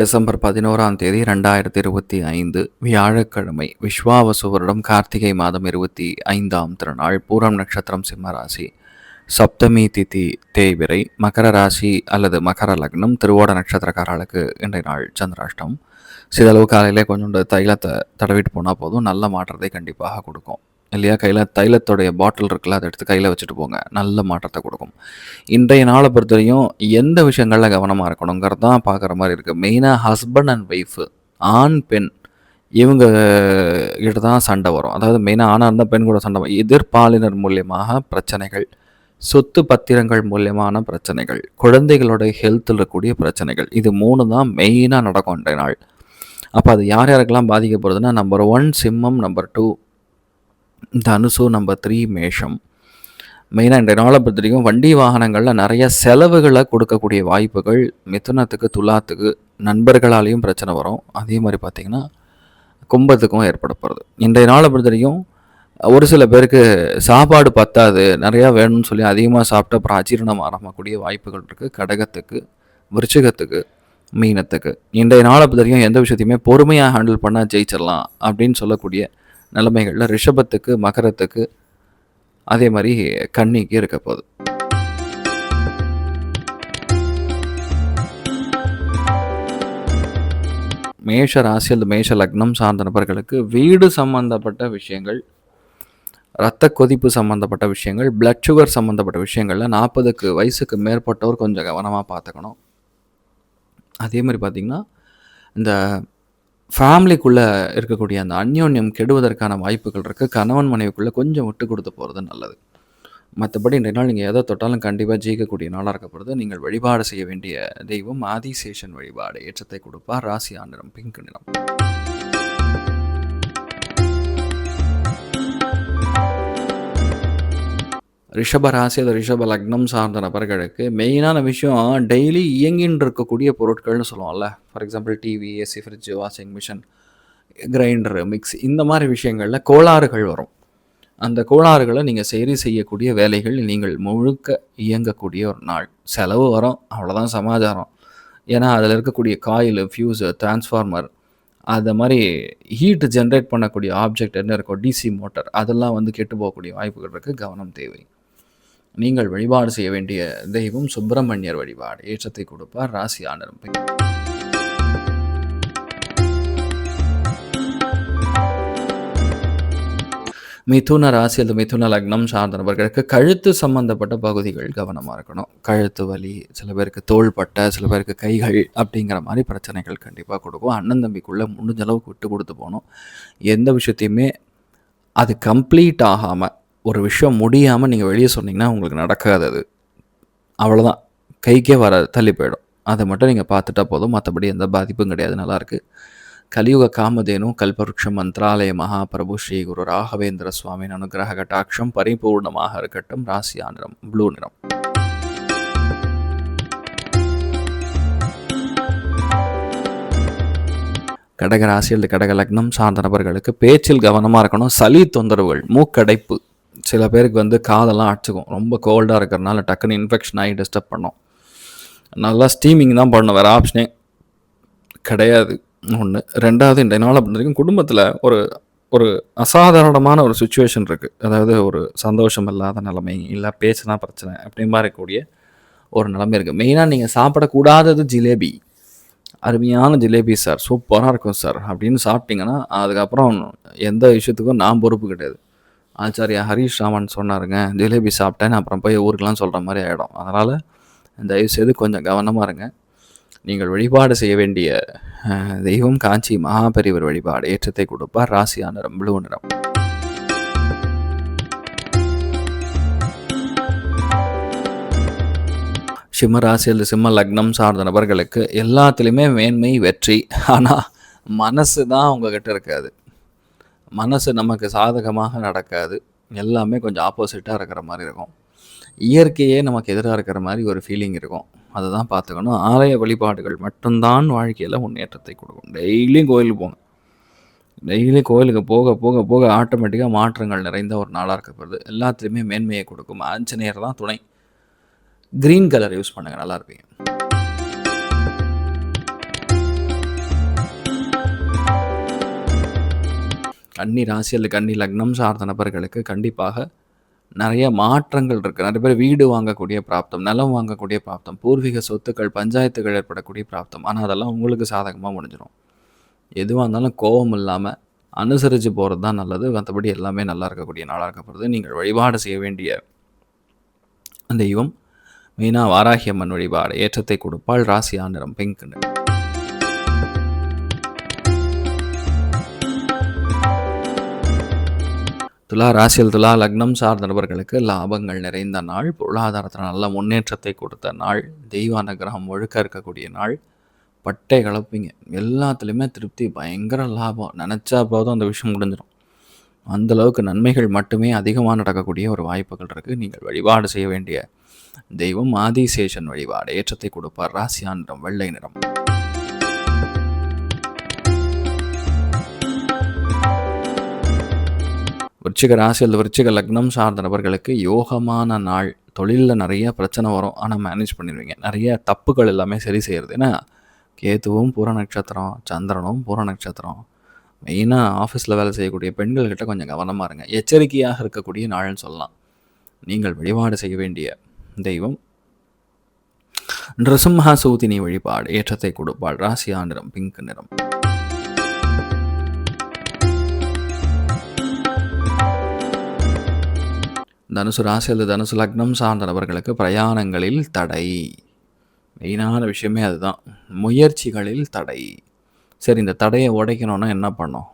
December பதினோராம் தேதி ரெண்டாயிரத்தி இருபத்தி ஐந்து வியாழக்கிழமை விஸ்வாவசு வருடம் கார்த்திகை மாதம் இருபத்தி ஐந்தாம் திருநாள் பூரம் நட்சத்திரம் சிம்மராசி. சப்தமி திதி தேய்விரை மகர ராசி அல்லது மகர லக்னம் திருவோட நட்சத்திரக்காரர்களுக்கு இன்றைய நாள் சந்திராஷ்டம் சிதளவு காலையிலே கொஞ்சோண்டு தைலத்தை தடவிட்டு போனால் போதும் நல்ல மாற்றத்தை கண்டிப்பாக கொடுக்கும். இல்லையா? கையில் தைலத்தோடைய பாட்டில் இருக்குல்ல அதை எடுத்து கையில் வச்சுட்டு போங்க. நல்ல மாற்றத்தை கொடுக்கும். இன்றைய நாளை பொறுத்தவரையும் எந்த விஷயங்களில் கவனமாக இருக்கணுங்கிறது தான் பார்க்குற மாதிரி இருக்குது மெயினாக ஹஸ்பண்ட் அண்ட் ஒய்ஃபு ஆண் பெண் இவங்க கிட்ட தான் சண்டை வரும். அதாவது மெயினாக ஆணாக இருந்தால் பெண் கூட சண்டை வரும். எதிர்பாலினர் மூலியமாக பிரச்சனைகள் சொத்து பத்திரங்கள் மூலியமான பிரச்சனைகள் குழந்தைகளோட ஹெல்த்தில் இருக்கக்கூடிய பிரச்சனைகள் இது மூணு தான் மெயினாக நடக்கும் இன்றைய நாள். அப்போ அது யார் யாருக்கெல்லாம் பாதிக்கப்படுதுன்னா நம்பர் ஒன் சிம்மம் நம்பர் டூ தனுசு நம்பர் த்ரீ மேஷம். மெயினாக இந்த நாளை பொறுத்தவரைக்கும் வண்டி வாகனங்களில் நிறைய செலவுகளை கொடுக்கக்கூடிய வாய்ப்புகள் மிதுனத்துக்கு துலாத்துக்கு நண்பர்களாலேயும் பிரச்சனை வரும். அதே மாதிரி பார்த்திங்கன்னா கும்பத்துக்கும் ஏற்பட போகிறது இன்றைய நாளை பொறுத்தவரைக்கும் ஒரு சில பேருக்கு சாப்பாடு பத்தாது நிறையா வேணும்னு சொல்லி அதிகமாக சாப்பிட்டு அப்புறம் அஜீரணம் ஆரம்பக்கூடிய வாய்ப்புகள் இருக்குது கடகத்துக்கு விருச்சிகத்துக்கு மீனத்துக்கு. இன்றைய நாளை பொறுத்தவரைக்கும் எந்த விஷயத்தையுமே பொறுமையாக ஹேண்டில் பண்ணால் ஜெயிச்சிடலாம் அப்படின்னு சொல்லக்கூடிய நிலைமைகளில் ரிஷபத்துக்கு மகரத்துக்கு அதே மாதிரி கன்னிக்கு இருக்க போகுது. மேஷ ராசி அல்லது மேஷ லக்னம் சார்ந்த நபர்களுக்கு வீடு சம்பந்தப்பட்ட விஷயங்கள் இரத்த கொதிப்பு சம்மந்தப்பட்ட விஷயங்கள் பிளட் சுகர் சம்மந்தப்பட்ட விஷயங்களில் நாற்பதுக்கு வயசுக்கு மேற்பட்டவர் கொஞ்சம் கவனமாக பார்த்துக்கணும். அதே மாதிரி பார்த்திங்கன்னா இந்த ஃபேமிலிக்குள்ளே இருக்கக்கூடிய அந்த அந்யோன்யம் கெடுவதற்கான வாய்ப்புகள் இருக்குது கணவன் மனைவிக்குள்ளே கொஞ்சம் விட்டு கொடுத்து போகிறது நல்லது. மற்றபடி இன்றைய நாள் நீங்கள் எதை தொட்டாலும் கண்டிப்பாக ஜெயிக்கக்கூடிய நாளாக இருக்கப்படுது நீங்கள் வழிபாடு செய்ய வேண்டிய தெய்வம் ஆதிசேஷன் வழிபாடு ஏற்றத்தை கொடுப்பார். ராசி ஆண்டிரம் பிங்க் நிறம். ரிஷப ராசி அது ரிஷப லக்னம் சார்ந்த நபர்களுக்கு மெயினான விஷயம் டெய்லி இயங்கின்னு இருக்கக்கூடிய பொருட்கள்னு சொல்லுவோம்ல. For example TV AC fridge washing machine grinder mixie இந்த மாதிரி விஷயங்களில் கோளாறுகள் வரும். அந்த கோளாறுகளை நீங்கள் சரி செய்யக்கூடிய வேலைகள் நீங்கள் முழுக்க இயங்கக்கூடிய ஒரு நாள். செலவு வரும் அவ்வளோதான் சமாச்சாரம். ஏன்னா அதில் இருக்கக்கூடிய காயில் ஃபியூஸு டிரான்ஸ்ஃபார்மர் அதை மாதிரி ஹீட் ஜென்ரேட் பண்ணக்கூடிய ஆப்ஜெக்ட் என்ன இருக்கும் டிசி மோட்டர் அதெல்லாம் வந்து கெட்டு போகக்கூடிய வாய்ப்புகள் இருக்குது கவனம் தேவை. நீங்கள் வழிபாடு செய்ய வேண்டிய தெய்வம் சுப்பிரமணியர் வழிபாடு. ஏற்றத்தை கொடுப்பார் ராசி ஆண்டரும் மிதுன ராசி அல்லது மிதுன லக்னம் சார்ந்த நபர்களுக்கு கழுத்து சம்பந்தப்பட்ட பகுதிகள் கவனமாக இருக்கணும். கழுத்து வலி சில பேருக்கு தோள்பட்டை சில பேருக்கு கைகள் அப்படிங்கிற மாதிரி பிரச்சனைகள் கண்டிப்பாக கொடுக்கும். அண்ணன் தம்பிக்குள்ளே முடிஞ்ச அளவுக்கு விட்டு கொடுத்து போகணும். எந்த விஷயத்தையுமே அது கம்ப்ளீட் ஆகாமல் ஒரு விஷயம் முடியாமல் நீங்கள் வெளியே சொன்னீங்கன்னா உங்களுக்கு நடக்காது அது. அவ்வளோதான் கைக்கே வர தள்ளி போயிடும். அதை மட்டும் நீங்கள் பார்த்துட்டா போதும். மற்றபடி எந்த பாதிப்பும் கிடையாது. நல்லாயிருக்கு கலியுக காமதேனு கல்பருஷம் மந்த்ராலய மகாபிரபு ஸ்ரீ குரு ராகவேந்திர சுவாமியின் அனுகிரக கட்டாட்சம் பரிபூர்ணமாக இருக்கட்டும். ராசியா நிறம் ப்ளூ நிறம். கடக ராசி அல்லது கடக லக்னம் சார்ந்த நபர்களுக்கு பேச்சில் கவனமாக இருக்கணும். சளி தொந்தரவுகள் மூக்கடைப்பு. சில பேருக்கு வந்து காதெல்லாம் அடிச்சுக்கும். ரொம்ப கோல்டாக இருக்கிறனால டக்குன்னு இன்ஃபெக்ஷன் ஆகி டிஸ்டர்ப் பண்ணோம். நல்லா ஸ்டீமிங் தான் பண்ணணும் வேறு ஆப்ஷனே கிடையாது. ஒன்று ரெண்டாவது இந்த நாள் அப்படி வரைக்கும் குடும்பத்தில் ஒரு ஒரு அசாதாரணமான ஒரு சுச்சுவேஷன் இருக்குது அதாவது ஒரு சந்தோஷம் இல்லாத நிலைமை இல்லை பேசுனா பிரச்சனை அப்படி மாதிரி இருக்கக்கூடிய ஒரு நிலைமை இருக்குது மெயினாக நீங்கள் சாப்பிடக்கூடாதது ஜிலேபி. அருமையான ஜிலேபி சார். சூப்பராக இருக்கும் சார். அப்படின்னு சாப்பிட்டீங்கன்னா அதுக்கப்புறம் எந்த விஷயத்துக்கும் நான் பொறுப்பு கிடையாது. ஆச்சாரியா ஹரீஷ் ராமன் சொன்னாருங்க ஜிலேபி சாப்பிட்டேன் அப்புறம் போய் ஊருக்கெலாம் சொல்கிற மாதிரி ஆகிடும் அதனால் தயவுசெய்து கொஞ்சம் கவனமாக இருங்க. நீங்கள் வழிபாடு செய்ய வேண்டிய தெய்வம் காஞ்சி மகாபெரிவர் வழிபாடு. ஏற்றத்தை கொடுப்பார். ராசியா நிறம் ப்ளூ நிறம். சிம்ம ராசி அல்லது சிம்ம லக்னம் சார்ந்த நபர்களுக்கு எல்லாத்துலேயுமே மேன்மை வெற்றி. ஆனால் மனசு தான் உங்ககிட்ட இருக்காது. மனசு நமக்கு சாதகமாக நடக்காது. எல்லாமே கொஞ்சம் ஆப்போசிட்டாக இருக்கிற மாதிரி இருக்கும். இயற்கையே நமக்கு எதிராக இருக்கிற மாதிரி ஒரு ஃபீலிங் இருக்கும். அதை தான் பார்த்துக்கணும். ஆலய வழிபாடுகள் மட்டும்தான் வாழ்க்கையில் முன்னேற்றத்தை கொடுக்கும். டெய்லியும் கோயிலுக்கு போங்க. டெய்லி கோயிலுக்கு போக போக போக ஆட்டோமேட்டிக்காக மாற்றங்கள் நிறைந்த ஒரு நாளாக இருக்கப்படுது எல்லாத்துலேயுமே மேன்மையை கொடுக்கும். ஆஞ்சநேயர் தான் துணை. க்ரீன் கலர் யூஸ் பண்ணுங்கள் நல்லா இருப்பீங்க. கன்னி ராசி அல்லது கன்னி லக்னம் சார்ந்த நபர்களுக்கு கண்டிப்பாக நிறைய மாற்றங்கள் இருக்குது நிறைய பேர் வீடு வாங்கக்கூடிய பிராப்தம் நிலம் வாங்கக்கூடிய பிராப்தம் பூர்வீக சொத்துக்கள் பஞ்சாயத்துகள் ஏற்படக்கூடிய பிராப்தம். ஆனால் அதெல்லாம் உங்களுக்கு சாதகமாக முடிஞ்சிடும் எதுவாக இருந்தாலும் கோபம் இல்லாமல் அனுசரித்து போகிறது தான் நல்லது. மற்றபடி எல்லாமே நல்லா இருக்கக்கூடிய நாளாக இருக்கப்படுது நீங்கள் வழிபாடு செய்ய வேண்டிய தெய்வம் மெயினாக வாராகியம்மன் வழிபாடு ஏற்றத்தை கொடுப்பாள். ராசியா நிறம் பிங்க் துலா ராசியல் துலா லக்னம் சார்ந்த நபர்களுக்கு லாபங்கள் நிறைந்த நாள் பொருளாதாரத்தில் நல்ல முன்னேற்றத்தை கொடுத்த நாள் தெய்வ அனுகிரகம் ஒழுக்க இருக்கக்கூடிய நாள். பட்டை கலப்பீங்க. எல்லாத்துலேயுமே திருப்தி பயங்கர லாபம். நினச்சா போதும் அந்த விஷயம் முடிஞ்சிடும். அந்தளவுக்கு நன்மைகள் மட்டுமே அதிகமாக நடக்கக்கூடிய ஒரு வாய்ப்புகள் இருக்குது நீங்கள் வழிபாடு செய்ய வேண்டிய தெய்வம் ஆதிசேஷன் வழிபாடு ஏற்றத்தை கொடுப்பார். ராசியான் நிறம் வெள்ளை நிறம். விருச்சிக ராசி அல்லது விருச்சிக லக்னம் சார்ந்த நபர்களுக்கு யோகமான நாள். தொழிலில் நிறைய பிரச்சனை வரும். ஆனால் மேனேஜ் பண்ணிடுவீங்க. நிறைய தப்புகள் எல்லாமே சரி செய்கிறது ஏன்னா கேத்துவும் பூர நட்சத்திரம் சந்திரனும் பூர நட்சத்திரம். மெயினாக ஆஃபீஸில் வேலை செய்யக்கூடிய பெண்கள்கிட்ட கொஞ்சம் கவனமாக இருங்க. எச்சரிக்கையாக இருக்கக்கூடிய நாள்னு சொல்லலாம். நீங்கள் வழிபாடு செய்ய வேண்டிய தெய்வம். நிருசிம்ஹா சூதினி வழிபாடு. ஏற்றத்தை கொடுப்பாள். ராசியா நிறம் பிங்க் நிறம். தனுசு ராசி அல்லது தனுசு லக்னம் சார்ந்த நபர்களுக்கு பிரயாணங்களில் தடை. மெயினான விஷயமே அதுதான். முயற்சிகளில் தடை. சரி இந்த தடையை உடைக்கணும்னா என்ன பண்ணோம்?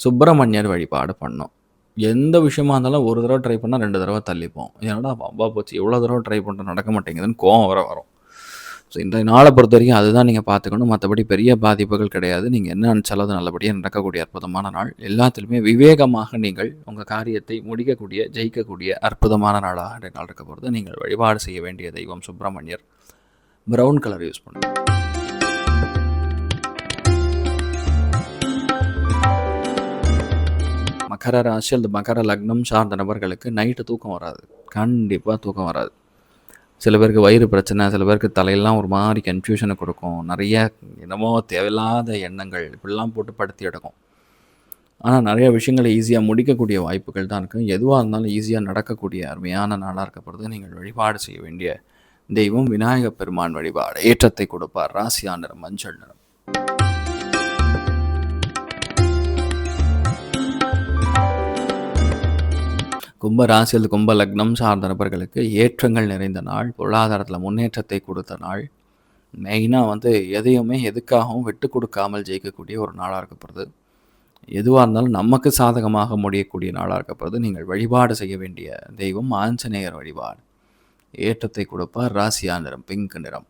சுப்பிரமணியர் வழிபாடு பண்ணோம். எந்த விஷயமா இருந்தாலும் ஒரு தடவை ட்ரை பண்ணால் ரெண்டு தடவை தள்ளிப்போம். என்னடா பம்பா போச்சு எவ்வளோ தடவை ட்ரை பண்ணுற நடக்க மாட்டேங்குதுன்னு கோவம் வர வரும். ஸோ இன்றைய நாளை பொறுத்த வரைக்கும் அதுதான் நீங்கள் பார்த்துக்கணும். மற்றபடி பெரிய பாதிப்புகள் கிடையாது. நீங்கள் என்ன நினச்சாலும் அது நல்லபடியாக நடக்கக்கூடிய அற்புதமான நாள். எல்லாத்துலேயுமே விவேகமாக நீங்கள் உங்கள் காரியத்தை முடிக்கக்கூடிய ஜெயிக்கக்கூடிய அற்புதமான நாளாக நாள் இருக்க போகிறது நீங்கள் வழிபாடு செய்ய வேண்டிய தெய்வம் சுப்பிரமணியர். ப்ரௌன் கலர் யூஸ் பண்ணுங்கள் மகர ராசி அல்லது மகர லக்னம் சார்ந்த நபர்களுக்கு நைட்டு தூக்கம் வராது. கண்டிப்பாக தூக்கம் வராது. சில பேருக்கு வயிறு பிரச்சனை சில பேருக்கு தலையெல்லாம் ஒரு மாதிரி கன்ஃபியூஷனை கொடுக்கும். நிறைய என்னமோ தேவையில்லாத எண்ணங்கள் இப்படிலாம் போட்டு படுத்தி எடுக்கும். ஆனால் நிறைய விஷயங்களை ஈஸியாக முடிக்கக்கூடிய வாய்ப்புகள் தான் இருக்கும் எதுவாக இருந்தாலும் ஈஸியாக நடக்கக்கூடிய அருமையான நாளாக இருக்கப்படுறது நீங்கள் வழிபாடு செய்ய வேண்டிய தெய்வம் விநாயகப் பெருமான் வழிபாடு. ஏற்றத்தை கொடுப்பார். ராசியா நிறம் மஞ்சள் நிறம். கும்ப ராசி அல்லது கும்ப லக்னம் சார்ந்த நபர்களுக்கு ஏற்றங்கள் நிறைந்த நாள் பொருளாதாரத்தில் முன்னேற்றத்தை கொடுத்த நாள். மெயினாக வந்து எதையுமே எதுக்காகவும் விட்டு கொடுக்காமல் ஜெயிக்கக்கூடிய ஒரு நாளாக இருக்கப்படுது. எதுவாக இருந்தாலும் நமக்கு சாதகமாக முடியக்கூடிய நாளாக இருக்கப்படுது. நீங்கள் வழிபாடு செய்ய வேண்டிய தெய்வம் ஆஞ்சநேயர் வழிபாடு. ஏற்றத்தை கொடுப்பார். ராசியா நிறம் பிங்க் நிறம்.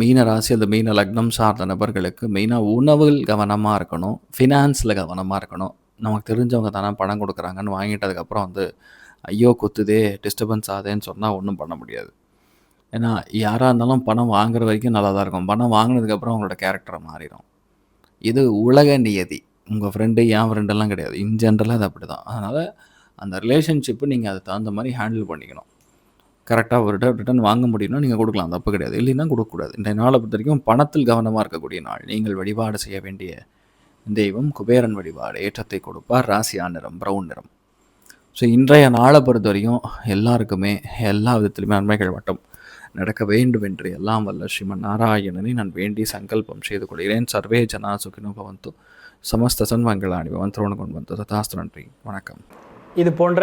மீன ராசி அந்த மீன லக்னம் சார்ந்த நபர்களுக்கு மெயினாக உணவில் கவனமாக இருக்கணும். ஃபினான்ஸில் கவனமாக இருக்கணும். நமக்கு தெரிஞ்சவங்க தானே பணம் கொடுக்குறாங்கன்னு வாங்கிட்டதுக்கப்புறம் வந்து ஐயோ குத்துதே டிஸ்டர்பன்ஸ் ஆகுதேன்னு சொன்னால் ஒன்றும் பண்ண முடியாது. ஏன்னா யாராக இருந்தாலும் பணம் வாங்குற வரைக்கும் நல்லா தான் இருக்கும். பணம் வாங்கினதுக்கப்புறம் அவங்களோட கேரக்டரை மாறிடும் இது உலக நியதி. உங்கள் ஃப்ரெண்டு என் ஃப்ரெண்டெல்லாம் கிடையாது. இன் ஜென்ரலாக அது அப்படி தான் அதனால் அந்த ரிலேஷன்ஷிப்பு நீங்கள் அதுக்கு தகுந்த மாதிரி ஹேண்டில் பண்ணிக்கணும். கரெக்டாக ஒரு ரிட்டர்ன் வாங்க முடியும்னா நீங்கள் கொடுக்கலாம். தப்பு கிடையாது. இல்லைன்னா கொடுக்கக்கூடாது. இந்த நாளை பொறுத்த வரைக்கும் பணத்தில் கவனமாக இருக்கக்கூடிய நாள். நீங்கள் வழிபாடு செய்ய வேண்டிய தெய்வம் குபேரன் வழிபாடு. ஏற்றத்தை கொடுப்பார். ராசியா நிறம் ப்ரௌன் நிறம். ஸோ இன்றைய நாளை பொறுத்த வரைக்கும் எல்லாருக்குமே எல்லா விதத்திலுமே நன்மைகள் மட்டும். நடக்க வேண்டும் என்று எல்லாம் வல்ல ஸ்ரீமன் நாராயணனை நான் வேண்டி சங்கல்பம் செய்து கொள்கிறேன். சர்வே ஜனா சுகினோ பவந்தோ. சமஸ்த சன்மங்களாணி பவந்தோடு கொண்டு வந்தோ ததாஸ்து நன்றி. வணக்கம். இது போன்ற